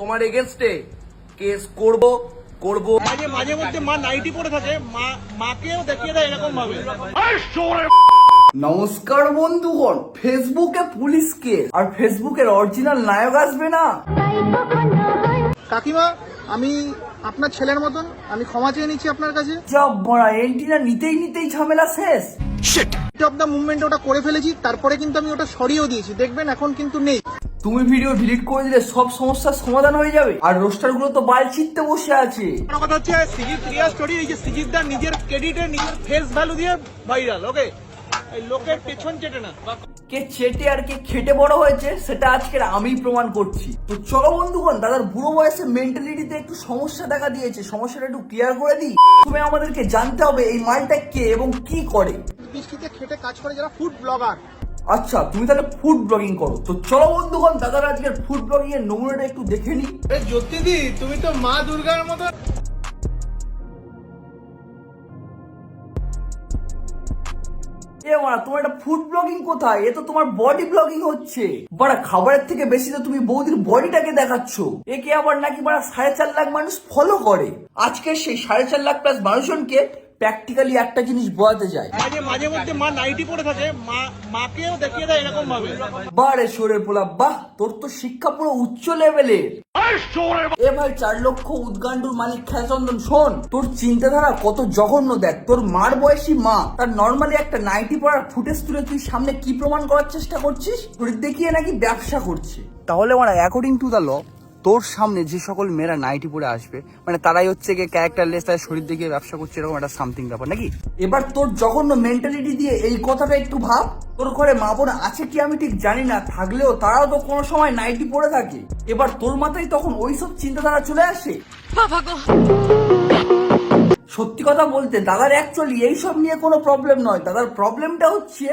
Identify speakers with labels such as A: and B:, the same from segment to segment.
A: তোমার এগেনস্টে কেস করব করব।
B: মাঝে মাঝে মধ্যে মা নাইটি পরে থাকে মা মাকেও দেখিয়ে দেয় এরকম ভাবে।
A: নমস্কার বন্ধুগণ ফেসবুকে পুলিশ কেস আর ফেসবুকের অরিজিনাল নায়ক আসবে না।
B: কাকিমা আমি আপনার ছেলের মতন আমি ক্ষমা চেয়ে নিচ্ছি আপনার কাছে।
A: যা বড়া এন্টিনা নিতেই নিতেই ঝামেলা শেষ।
B: শিট অফ দ্য মুভমেন্ট ওটা করে ফেলেছি তারপরে কিন্তু আমি ওটা সরিয়েও দিয়েছি। দেখবেন এখন কিন্তু নেই।
A: তুমি ভিডিও ডিলিট করে দিলে সব সমস্যার সমাধান হয়ে যাবে। আর রোস্টারগুলো তো বাল ছিটতে বসে আছে।
B: কথা হচ্ছে সিজিত রিয়া স্টোরি এই যে সিজিত দা নিজের ক্রেডিটে নিজের ফেস ভ্যালু দিয়ে ভাইরাল ওকে এই লোকের পেছন চেটে না।
A: কে চেটে আর কে খেটে বড় হয়েছে সেটা আজকের আমি প্রমাণ করছি। তো চলো বন্ধুগণ দাদার বুড়ো বয়সে মেন্টালিটিতে একটু সমস্যা দেখা দিয়েছে। সমস্যাটা একটু ক্লিয়ার করে দিই। তুমি আমাদেরকে জানতে হবে এই মালটা কে এবং কি করে।
B: বৃষ্টিতে খেটে কাজ করে যারা ফুড ব্লগার
A: আচ্ছা তুমি তাহলে ফুড ব্লগিং করো। তো চলো বন্ধুগণ দাদার আজকের ফুড ব্লগিং এর নমুনাটা একটু দেখে নি
B: জ্যোতিদি তুমি তো মা দুর্গার মতো।
A: এ মারা তোমার একটা ফুড ব্লগিং কোথায়? এ তো তোমার বডি ব্লগিং হচ্ছে। বাড়া খাবারের থেকে বেশি তো তুমি বৌদির বডিটাকে দেখাচ্ছ। একে আবার নাকি বাড়া সাড়ে চার লাখ মানুষ ফলো করে। আজকে সেই সাড়ে চার লাখ প্লাস মানুষজনকে প্র্যাকটিক্যালি একটা জিনিস বোঝাতে যায়
B: মাঝে মাঝে মধ্যে মা নাইটি পরে থাকে মা মাকেও দেখিয়ে দেয় এরকম ভাবে।
A: বারে সোরের পোলা বাহ তোর তো শিক্ষা পুরো উচ্চ লেভেলের এ ভাই চার লক্ষ উদ্গান্ডুর মালিক খেয়াচন্দন শোন। তোর চিন্তাধারা কত জঘন্য দেখ তোর মার বয়সী মা তার নর্মালি একটা নাইটি পড়ার ফুটেজ তুলে তুই সামনে কি প্রমাণ করার চেষ্টা করছিস? শরীর দেখিয়ে নাকি ব্যবসা করছে। তাহলে মানে অ্যাকর্ডিং টু দ্য ল তোর সামনে যে সকল মেয়েরা নাইটি পরে আসবে মানে তারাই হচ্ছে গিয়ে ক্যারেক্টারলেস তার শরীর দিকে ব্যবসা করছে এরকম একটা সামথিং ব্যাপার নাকি? এবার তোর জঘন্য মেন্টালিটি দিয়ে এই কথাটা একটু ভাব। তোর ঘরে মা বোন আছে কি আমি ঠিক জানি না থাকলেও তারাও তো কোনো সময় নাইটি পরে থাকে। এবার তোর মাথায় তখন ওইসব চিন্তাধারা চলে আসে? সত্যি কথা বলতে দাদার অ্যাকচুয়ালি এইসব নিয়ে কোনো প্রবলেম নয়। দাদার প্রবলেমটা হচ্ছে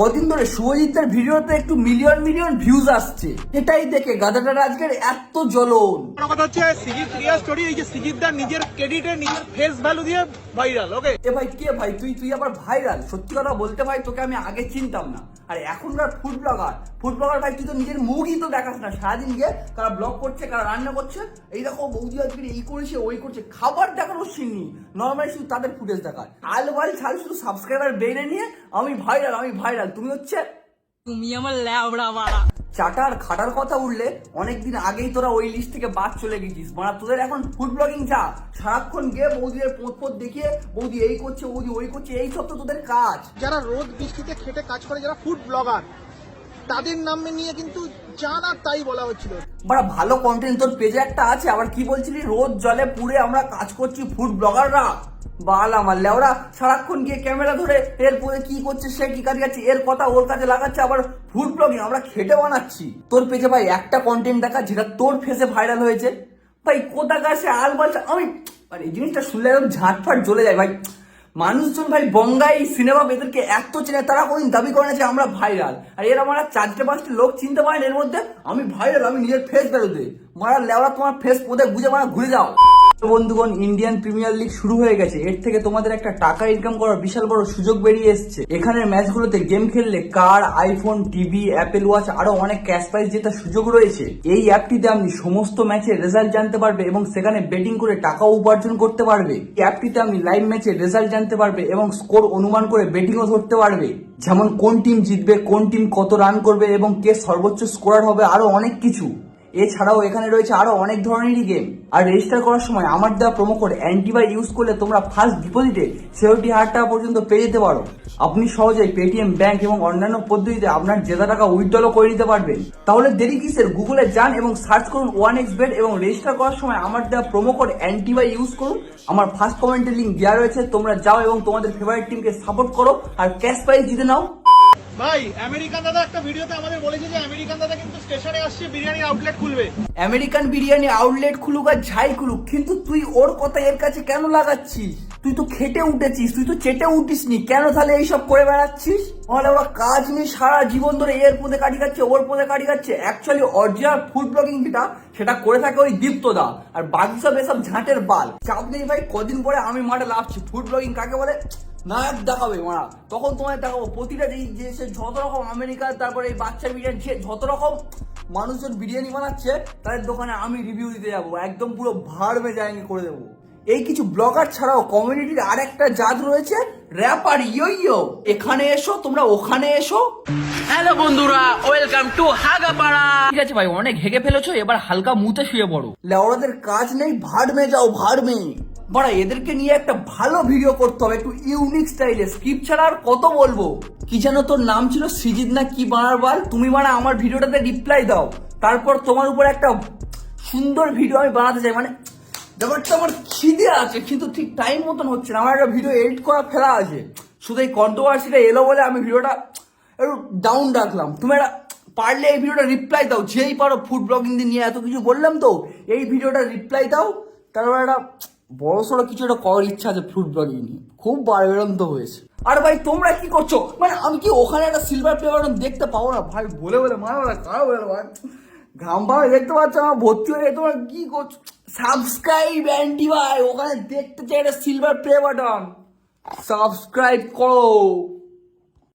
A: কদিন ধরে শুভজিতের ভিডিওতে একটু মিলিয়ন মিলিয়ন ভিউজ আসছে। এটাই দেখে গাদাটার আজকের এত জ্বলন।
B: কথা হচ্ছে সিজিত রিয়া স্টোরি এই যে সিজিত দা নিজের ক্রেডিটে নিজের ফেস ভ্যালু দিয়ে ভাইরাল ওকে
A: এ ভাই কে ভাই? তুই তুই আবার ভাইরাল সত্যি কথা বলতে ভাই তোকে আমি আগে চিনতাম না। আর এখনকার ফুড ব্লগার ফুড ব্লগার ভাই, তুই তো নিজের মুখই তো দেখাস না। সারাদিন গিয়ে কারা ব্লগ করছে, কারা রান্না করছে, এই দেখো বৌদি আজকে এই করেছে, ওই করছে। খাবার দেখানো শিনি নর্মালি শুধু তাদের ফুটেজ দেখার আল বাল ছাল শুধু সাবস্ক্রাইবার বেড়ে নিয়ে, আমি ভাইরাল আমি ভাইরাল তুমি হচ্ছে
C: তুমি আমার ল্যাবড়া মারা।
A: চাটার খাটার কথা উঠলে অনেকদিন আগেই তোরা ওই লিস্ট থেকে বাদ চলে গেছিস। মানে তোদের এখন ফুড ব্লগিং চা সারাক্ষণ গিয়ে বৌদিদের পোঁত পোঁত দেখিয়ে, বৌদি এই করছে, বৌদি ওই করছে, এই সব তো তোদের কাজ।
B: যারা রোদ বৃষ্টিতে খেটে কাজ করে, যারা ফুড ব্লগার তাদের নামে নিয়ে কিন্তু যা না তাই বলা হচ্ছিল।
A: বড় ভালো কন্টেন্ট তোর পেজে একটা আছে, আবার কি বলছিলি? রোদ জলে পুড়ে আমরা কাজ করছি ফুড ব্লগাররা বাল আমার লেওরা সারাক্ষণ গিয়ে ক্যামেরা ধরে এর পরে কি করছে সে কি কাজ যাচ্ছে এর কথা ওর কাছে লাগাচ্ছে, আবার ফুড ব্লগিং আমরা খেটে বানাচ্ছি। তোর পেজে ভাই একটা কন্টেন্ট দেখা, যেটা তোর ফেসে ভাইরাল হয়েছে। ভাই কোথা গাছে আল বলছে আমি মানে এই জিনিসটা শুনলে একদম ঝাঁটফাট জ্বলে যায় ভাই। মানুষজন ভাই বঙ্গাই সিনেমা এদেরকে এত চেনে, তারা কোনদিন দাবি করে না যে আমরা ভাইরাল আর এর আমার চারটে পাঁচটা লোক চিনতে পারেন, এর মধ্যে আমি ভাইরাল আমি নিজের ফেস বেরোতে। মারা লেওয়া তোমার ফেস পোদে বুঝে মারা, ঘুরে যাও। বন্ধুগণ ইন্ডিয়ান প্রিমিয়ার লিগ শুরু হয়ে গেছে। এর থেকে তোমাদের একটা টাকা ইনকাম করার বিশাল বড় সুযোগ বেরিয়ে এসছে। এখানের ম্যাচগুলোতে গেম খেললে car iPhone TV Apple watch আরও অনেক ক্যাশ প্রাইজ জেতার সুযোগ রয়েছে। এই অ্যাপটিতে আপনি সমস্ত ম্যাচের রেজাল্ট জানতে পারবে এবং সেখানে বেটিং করে টাকা উপার্জন করতে পারবে। এই অ্যাপটিতে আপনি লাইভ ম্যাচের রেজাল্ট জানতে পারবে এবং স্কোর অনুমান করে বেটিংও ধরতে পারবে। যেমন কোন টিম জিতবে, কোন টিম কত রান করবে এবং কে সর্বোচ্চ স্কোরার হবে, আরও অনেক কিছু। এছাড়াও এখানে রয়েছে আরও অনেক ধরনেরই গেম আর রেজিস্টার করার সময় আমার দেওয়া প্রোমো কোড অ্যান্টিবাই ইউজ করলে তোমরা ফার্স্ট ডিপোজিটে সেভেন্টি হাজার টাকা পর্যন্ত পেয়ে যেতে পারো। আপনি সহজেই পেটিএম ব্যাংক এবং অন্যান্য পদ্ধতিতে আপনার জেতা টাকা উইথড্রলও করে নিতে পারবেন। তাহলে দেরি কিসের? গুগলে যান এবং সার্চ করুন ওয়ান এক্স বেড এবং রেজিস্টার করার সময় আমার দেওয়া প্রোমো কোড অ্যান্টিবাই ইউজ করুন। আমার ফার্স্ট কমেন্টের লিঙ্ক দেওয়া রয়েছে। তোমরা যাও এবং তোমাদের ফেভারিট টিমকে সাপোর্ট করো। আর ক্যাশ প্রাইজ জিতে নাও।
B: আমেরিকান
A: বিরিয়ানি আউটলেট খুলুক আর যাই খুলুক, কিন্তু তুই ওর কথা এর কাছে কেন লাগাচ্ছিস? তুই তো খেটে উঠেছিস, তুই তো চেটে উঠিসনি, কেন তাহলে এইসব করে বেড়াচ্ছিস? কাজ নিয়ে সারা জীবন ধরে এর পদে কাটি খাচ্ছে, ওর পদে কাটি খাচ্ছে। অ্যাকচুয়ালি অরিজিনাল ফুড ব্লগিং যেটা সেটা করে থাকে ওই দীপ্তদা আর বাকি সব এসব ঝাঁটের বাল। চাপ নেই ভাই, কদিন পরে আমি মাঠে লাভছি ফুড ব্লগিং কাকে বলে? নায়ক দেখাবে মারা তখন তোমায় দেখাবো। প্রতিটা যে সে যত রকম আমেরিকার তারপরে এই বাচ্চা বিরিয়ানি সে যত রকম মানুষজন বিরিয়ানি বানাচ্ছে তাদের দোকানে আমি রিভিউ দিতে যাব। একদম পুরো ভাড় মে যায়নি করে দেবো। এই কিছু ব্লগার ছাড়াও কমিউনিটির আরেকটা জাত রয়েছে র্যাপার ইয়ো ইয়ো এখানে এসো তোমরা ওখানে এসো।
C: হ্যালো বন্ধুরা ওয়েলকাম টু হাগাপাড়া। ঠিক আছে ভাই অনেক হেগে ফেলেছো এবার হালকা মুতে শুয়ে পড়ো।
A: লেওড়াদের কাজ নেই ভাড় মে যাও ভাড় মে বড়া, এদেরকে নিয়ে একটা ভালো ভিডিও করতে হবে, একটু ইউনিক স্টাইলে স্ক্রিপ্ট ছাড়া আর কত বলব? কি যেন তোর নাম ছিল সৃজিত না কি বানার বল তুমি মানে আমার ভিডিওটাতে রিপ্লাই দাও। তারপর তোমার উপর একটা সুন্দর ভিডিও আমি বানাতে চাই। মানে ব্যাপারটা আমার খিদে আছে, কিন্তু ঠিক টাইম মতন হচ্ছে না। আমার একটা ভিডিও এডিট করা ফেলা আছে। শুধু এই কন্ট্রোভার্সিটা এলো বলে আমি ভিডিওটা একটু ডাউন রাখলাম। তুমি একটা পারলে এই ভিডিওটা রিপ্লাই দাও। যেই পারো ফুড ব্লগিং দিয়ে নিয়ে এত কিছু বললাম তো, এই ভিডিওটা রিপ্লাই দাও। তারপর একটা বড় সড়ো কিছু একটা করার ইচ্ছা আছে ফুড ব্লগিং নিয়ে। খুব বারবেরন্ত হয়েছে। আর ভাই, তোমরা কি করছ? মানে আমি কি ওখানে একটা সিলভার প্লেয়ার দেখতে পাবো না? ভাই, বলে বলে মারা বলে কারও বলে ভাই। ঘাম ভাবে দেখতে পাচ্ছ আমার ভর্তি হয়ে তোমরা কি করছ? সাবস্ক্রাইব অ্যান্টি ভাই, ওখানে দেখতে চাই একটা সিলভার প্লে বাটন সাবস্ক্রাইব করো।